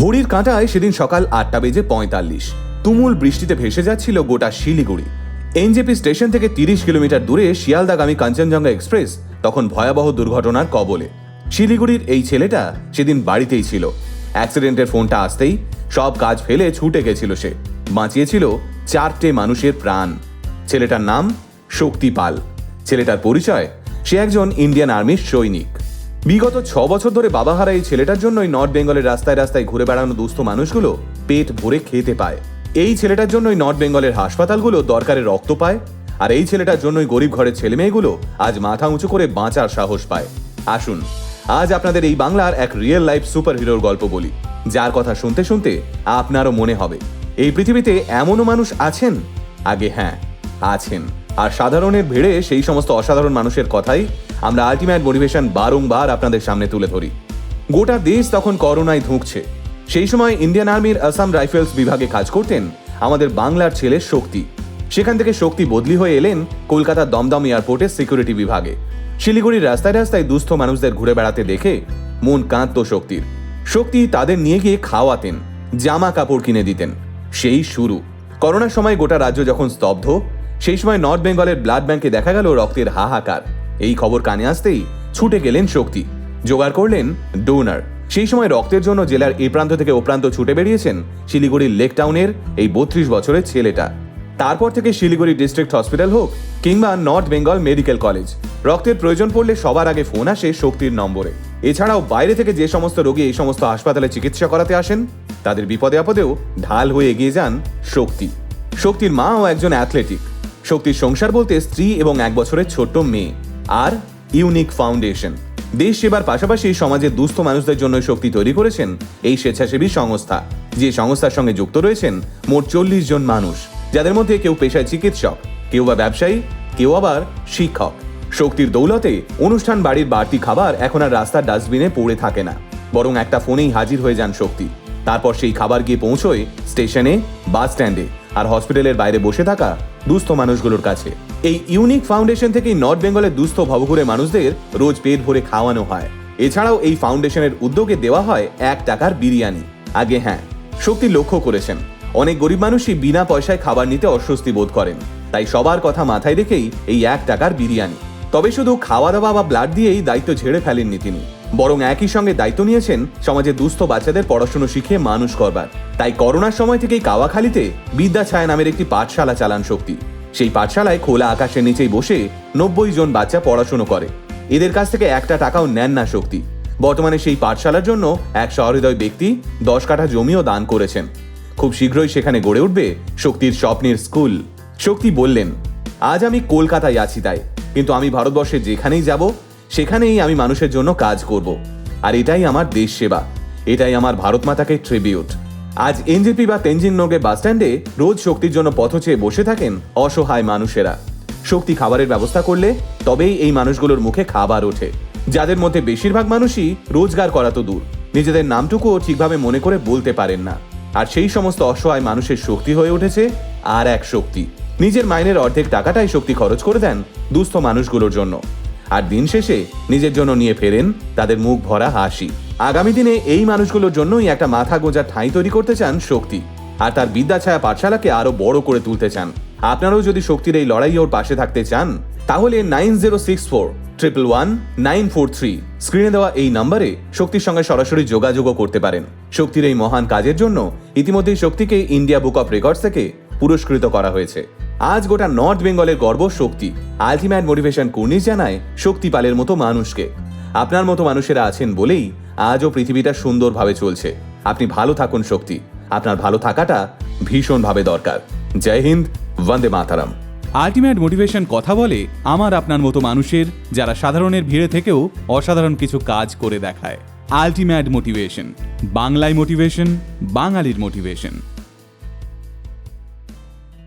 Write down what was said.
ঘড়ির কাঁটায় সেদিন সকাল আটটা বেজে পঁয়তাল্লিশ। তুমুল বৃষ্টিতে ভেসে যাচ্ছিল গোটা শিলিগুড়ি। এনজেপি স্টেশন থেকে তিরিশ কিলোমিটার দূরে শিয়ালদাগামী কাঞ্চনজঙ্ঘা এক্সপ্রেস, তখন ভয়াবহ দুর্ঘটনার কবলে। শিলিগুড়ির এই ছেলেটা সেদিন বাড়িতেই ছিল। অ্যাক্সিডেন্টের ফোনটা আসতেই সব কাজ ফেলে ছুটে গেছিল সে। বাঁচিয়েছিল চারটে মানুষের প্রাণ। ছেলেটার নাম শক্তি পাল। ছেলেটার পরিচয়, সে একজন ইন্ডিয়ান আর্মির সৈনিক। বিগত ছ বছর ধরে বাবাহারা এই ছেলেটার জন্যই নর্থ বেঙ্গলের রাস্তায় রাস্তায় ঘুরে বেড়ানো দুস্থ মানুষগুলো পেট ভরে খেতে পায়। এই ছেলেটার জন্যই নর্থ বেঙ্গলের হাসপাতালগুলো দরকারে রক্ত পায় আর এই ছেলেটার জন্যই গরিব ঘরের ছেলে মেয়েগুলো আজ মাথা উঁচু করে বাঁচার সাহস পায়। আসুন, আজ আপনাদের এই বাংলার এক রিয়েল লাইফ সুপার হিরোর গল্প বলি, যার কথা শুনতে শুনতে আপনারও মনে হবে, এই পৃথিবীতে এমনও মানুষ আছেন? আগে হ্যাঁ আছেন। আর সাধারণের ভিড়ে সেই সমস্ত অসাধারণ মানুষের কথাই আমরা আলটিমেট মোটিভেশন বারংবার আপনাদের সামনে তুলে ধরি। গোটা দেশ তখন করোনায় ধুঁকছে। সেই সময় ইন্ডিয়ান আর্মির আসাম রাইফেলস বিভাগে কাজ করতেন আমাদের বাংলার ছেলে শক্তি। সেখান থেকে শক্তি বদলি হয়ে এলেন কলকাতার দমদম এয়ারপোর্টের সিকিউরিটি বিভাগে। শিলিগুড়ির রাস্তায় রাস্তায় দুস্থ মানুষদের ঘুরে বেড়াতে দেখে মন কাঁদত শক্তির। শক্তি তাদের নিয়ে গিয়ে খাওয়াতেন, জামা কাপড় কিনে দিতেন। সেই শুরু। করোনার সময় গোটা রাজ্য যখন স্তব্ধ সেই সময় নর্থ বেঙ্গলের ব্লাড ব্যাংকে দেখা গেল রক্তের হাহাকার। এই খবর কানে আসতেই ছুটে গেলেন শক্তি। জোগাড় করলেন ডোনার সেই সময় রক্তের জন্য জেলার এ প্রান্ত থেকে ও প্রান্ত ছুটে বেরিয়েছেন শিলিগুড়ির লেক টাউনের এই বত্রিশ বছরের ছেলেটা। তারপর থেকে শিলিগুড়ি ডিস্ট্রিক্ট হসপিটাল হোক কিংবা নর্থ বেঙ্গল মেডিকেল কলেজ রক্তের প্রয়োজন পড়লে সবার আগে ফোন আসে শক্তির নম্বরে। এছাড়াও বাইরে থেকে যে সমস্ত রোগী এই সমস্ত হাসপাতালে চিকিৎসা করাতে আসেন, তাদের বিপদে আপদেও ঢাল হয়ে এগিয়ে যান শক্তি। শক্তির মাও একজন অ্যাথলেটিক শক্তির সংসার বলতে স্ত্রী এবং এক বছরের ছোট্ট মেয়ে আর ইউনিক ফাউন্ডেশন। দেশ সেবার পাশাপাশি সমাজের দুস্থ মানুষদের জন্য শক্তি তৈরি করেছেন এই স্বেচ্ছাসেবী সংস্থা। যে সংস্থার সঙ্গে যুক্ত রয়েছেন মোট চল্লিশ জন মানুষ, যাদের মধ্যে কেউ পেশায় চিকিৎসক, কেউ বা ব্যবসায়ী, কেউ আবার শিক্ষক। শক্তির দৌলতে অনুষ্ঠান বাড়ির বাড়তি খাবার এখন আর রাস্তার ডাস্টবিনে পড়ে থাকে না। বরং একটা ফোনেই হাজির হয়ে যান শক্তি। তারপর সেই খাবার গিয়ে পৌঁছয় স্টেশনে বাস স্ট্যান্ডে আর হসপিটালের বাইরে বসে থাকা দুস্থ মানুষগুলোর কাছে। এই ইউনিক ফাউন্ডেশন থেকেই নর্থ বেঙ্গলের দুস্থ ভবঘুরে মানুষদের রোজ পেট ভরে খাওয়ানো হয়। এছাড়াও এই ফাউন্ডেশনের উদ্যোগে দেওয়া হয় এক টাকার বিরিয়ানি। আগে হ্যাঁ শক্তি লক্ষ্য করেছেন। অনেক গরিব মানুষই বিনা পয়সায় খাবার নিতে অস্বস্তি বোধ করেন। তাই সবার কথা মাথায় রেখেই এই এক টাকার বিরিয়ানি। তবে শুধু খাওয়া দাওয়া বা ব্লাড দিয়েই দায়িত্ব ঝেড়ে ফেলেননি তিনি। বরং একই সঙ্গে দায়িত্ব নিয়েছেন সমাজে দুস্থ বাচ্চাদের পড়াশুনো শিখে মানুষ করবার। তাই করোনার সময় থেকেই কাওয়াখালীতে বিদ্যা ছায়া নামের একটি পাঠশালা চালান শক্তি। সেই পাঠশালায় খোলা আকাশের নিচেই বসে নব্বই জন বাচ্চা পড়াশুনো করে। এদের কাছ থেকে একটা টাকাও নেন না শক্তি। বর্তমানে সেই পাঠশালার জন্য এক সহৃদয় ব্যক্তি দশ কাঠা জমিও দান করেছেন। খুব শীঘ্রই সেখানে গড়ে উঠবে শক্তির স্বপ্নের স্কুল। শক্তি বললেন, আজ আমি কলকাতায় আছি তাই। কিন্তু আমি ভারতবর্ষে যেখানেই যাব সেখানেই আমি মানুষের জন্য কাজ করব। আর এটাই আমার দেশ সেবা। এটাই আমার ভারত মাতাকে ট্রিবিউট। আজ এনজেপি বা তেনজিং নোগে বাস স্ট্যান্ডে রোজ শক্তির জন্য পথ চেয়ে বসে থাকেন অসহায় মানুষেরা। শক্তি খাবারের ব্যবস্থা করলে তবেই এই মানুষগুলোর মুখে খাবার ওঠে। যাদের মধ্যে বেশিরভাগ মানুষই রোজগার করা তো দূর। নিজেদের নামটুকুও ঠিকভাবে মনে করে বলতে পারেন না। আর সেই সমস্ত অসহায় মানুষের শক্তি হয়ে উঠেছে আর এক শক্তি। নিজের মাইনের অর্ধেক টাকাটাই শক্তি খরচ করে দেন দুস্থ মানুষগুলোর জন্য। আর দিন শেষে নিজের জন্য নিয়ে ফেরেন তাদের মুখ ভরা হাসি। আগামী দিনে এই মানুষগুলোর জন্যই একটা মাথা গোজার ঠাঁই তৈরি করতে চান শক্তি। আর তার বিদ্যাছায়া পাঠশালাকে আরও বড় করে তুলতে চান। আপনারাও যদি শক্তির এই লড়াই ওর পাশে থাকতে চান, তাহলে nine zero six four, triple one, nine four three, স্ক্রিনে দেওয়া এই নম্বরে শক্তির সঙ্গে সরাসরি যোগাযোগও করতে পারেন। শক্তির এই মহান কাজের জন্য ইতিমধ্যেই শক্তিকে ইন্ডিয়া বুক অফ রেকর্ডস থেকে পুরস্কৃত করা হয়েছে। আজ গোটা নর্থ বেঙ্গলের গর্ব শক্তি। আলটিমেট মোটিভেশন কুর্নিশ জানায় শক্তি পালের মতো মানুষকে। আপনার মতো মানুষেরা আছেন বলেই আজও পৃথিবীটা সুন্দরভাবে চলছে। আপনি ভালো থাকুন শক্তি। আপনার ভালো থাকাটা ভীষণভাবে দরকার। জয় হিন্দ, বন্দে মাতারাম। আলটিমেট মোটিভেশন কথা বলে আমার আপনার মতো মানুষের যারা সাধারণের ভিড়ে থেকেও অসাধারণ কিছু কাজ করে দেখায়। আলটিমেট মোটিভেশন বাংলায় মোটিভেশন বাঙালির মোটিভেশন